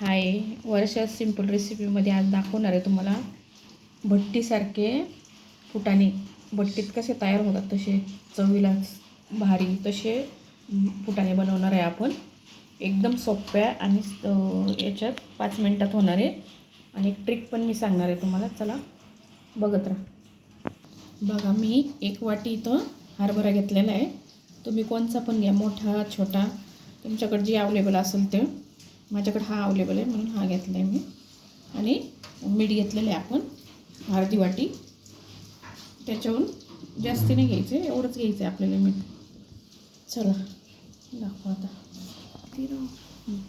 हाय वर्षा simple रेसिपीमध्ये आज दाखवणार आहे तुम्हाला. भट्टीसारखे फुटाणे. भट्टीत कसे तयार होतात तसे चवीला भारी तसे फुटाणे बनवणार आहे आपण. एकदम सोप्या आणि याच्यात पाच मिनटात होणार आहे. आणि एक ट्रिक पण मी सांगणार आहे तुम्हाला. चला बघत राहा. बघा मी एक वाटी इथं हरभरा घेतलेला आहे. तुम्ही कोणचा पण घ्या मोठा छोटा. तुमच्याकडे जे अवेलेबल असेल ते. माझ्याकडे हा अवेलेबल आहे म्हणून हा घेतला आहे मी. आणि मीठ घेतलेलं आहे आपण अर्धी वाटी. त्याच्याहून जास्ती नाही आहे एवढंच घ्यायचं आहे आपल्याला मीठ. चला दाखवा आता.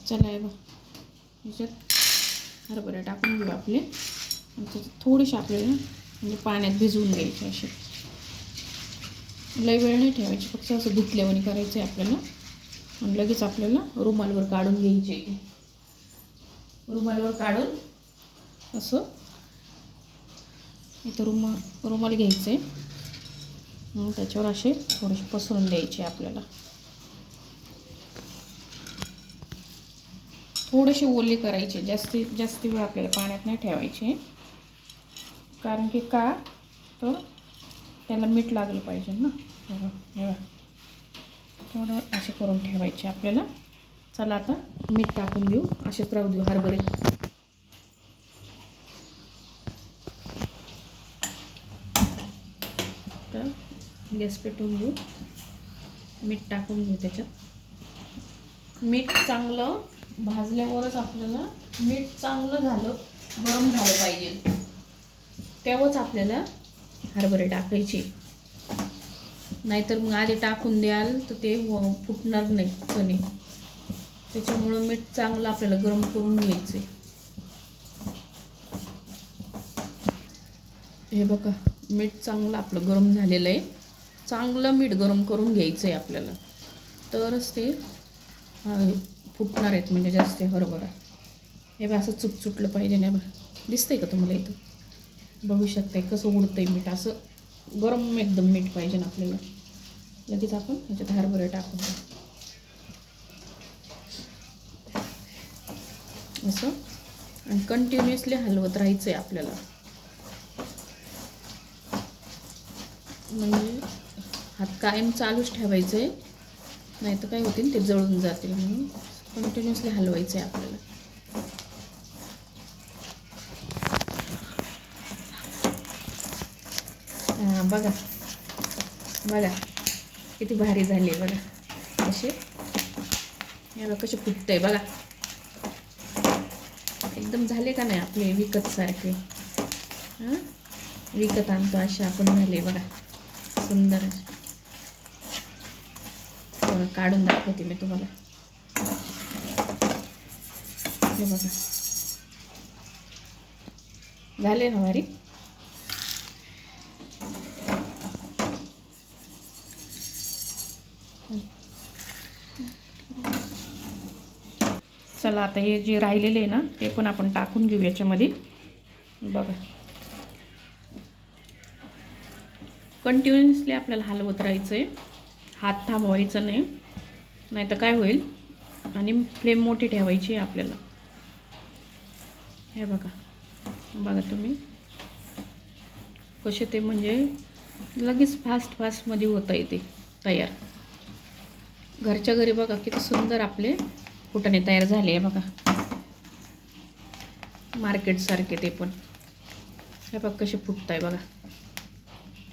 चला आहे बा ह्याच्यात हरभरे टाकून घेऊ आपले. आणि त्याच्यात थोडेसे आपल्याला म्हणजे पाण्यात भिजवून घ्यायचे असे. लई वेळ नाही ठेवायची फक्त असं धुतल्यावानी करायचं आहे आपल्याला. आणि लगेच आपल्याला रुमालवर काढून घ्यायचे. रुमालवर काढून असं इथं रुमा रुमाल घ्यायचे. मग त्याच्यावर असे थोडेसे पसरून द्यायचे आपल्याला. थोडेसे ओले करायचे. जास्ती जास्ती वेळ आपल्याला पाण्यात नाही ठेवायचे. कारण की का? तर त्याला मीठ लागलं पाहिजे ना. थोडं असे करून ठेवायचे आपल्याला. चला आता मीठ टाकून देऊ. असेच राहू देऊ हरभरे. तर गॅस पेटवून घेऊ. मीठ टाकून घेऊ त्याच्यात. मीठ चांगलं भाजल्यावरच आपल्याला मीठ चांगलं झालं गरम झालं पाहिजे. तेव्हाच आपल्याला हरभरे टाकायचे. नाहीतर मग आधी टाकून द्याल तर ते फुटणार नाही चणे त्याच्यामुळं मीठ चांगलं आपल्याला गरम करून घ्यायचे हे बघा मीठ चांगलं आपलं गरम झालेलं आहे. चांगलं मीठ गरम करून घ्यायचं आहे आपल्याला. तरच ते फुटणार आहेत म्हणजे जास्त हरभरा. हे बघा असं चुटचुटलं पाहिजे नाही बघा. दिसतंय का तुम्हाला इथं? बघू शकताय कसं उडतंय मीठ. असं गरम एकदम मीठ पाहिजे ना आपल्याला. लगेच आपण ह्याच्यात हरभरे टाकून असं. आणि कंटिन्युअसली हलवत राहायचं आहे आपल्याला. म्हणजे हात कायम चालूच ठेवायचं आहे नाही तर काय होतील? ते जळून जातील म्हणून कंटिन्युअसली हलवायचं आहे आपल्याला. हां बघा. बघा. किती भारी झाली आहे बघा असे याला कसे फुटतंय. बघा. एकदम झाले का नाही आपले विकत सारखे? हां? विकत आणतो असे आपण झाले बघा. सुंदर असे. काढून दाखवते मी तुम्हाला. हे बघा. झाले ना बारीक चला आता हे जे राहिलेले आहे ना ते पण आपण टाकून घेऊ याच्यामध्ये. बघा. कंटिन्युअसली आपल्याला हलवत राहायचं आहे हात थांबवायचा नाही. नाही तर काय होईल? आणि फ्लेम मोठी ठेवायची आहे आपल्याला. हे बघा. बघा तुम्ही. कसे ते म्हणजे लगेच फास्ट फास्टमध्ये होता येते तयार. घरच्या घरी बघा किती सुंदर आपले फुटाणे तयार झाले आहे बघा. मार्केटसारखे ते पण. हे बघ कसे फुटत आहे बघा.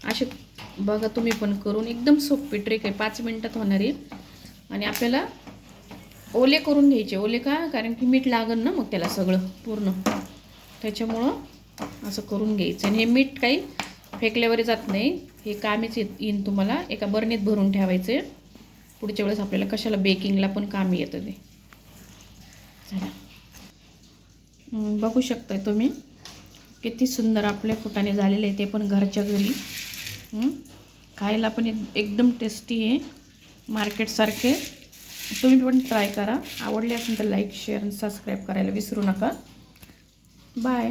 असे बघा तुम्ही पण करून एकदम सोपी ट्रेक आहे. पाच मिनटात होणारी आणि आपल्याला ओले करून घ्यायचे. ओले का? कारण की मीठ लागन ना मग त्याला सगळं पूर्ण. त्याच्यामुळं असं करून घ्यायचं. आणि हे मीठ काही फेकल्यावर जात नाही. हे कामीच येत येईन तुम्हाला. एका बरणीत भरून ठेवायचे. पुढच्या वेळेस आपल्याला कशाला बेकिंगला पण कामी येतं ते. चला. बघू शकताय तुम्ही. किती सुंदर आपले फुटाणे झालेले आहे ते पण घरच्या घरी. खायला पण एकदम टेस्टी आहे. मार्केटसारखे तुम्ही पण ट्राय करा. आवडले असेल तर लाईक शेअर आणि सबस्क्राईब करायला विसरू नका. बाय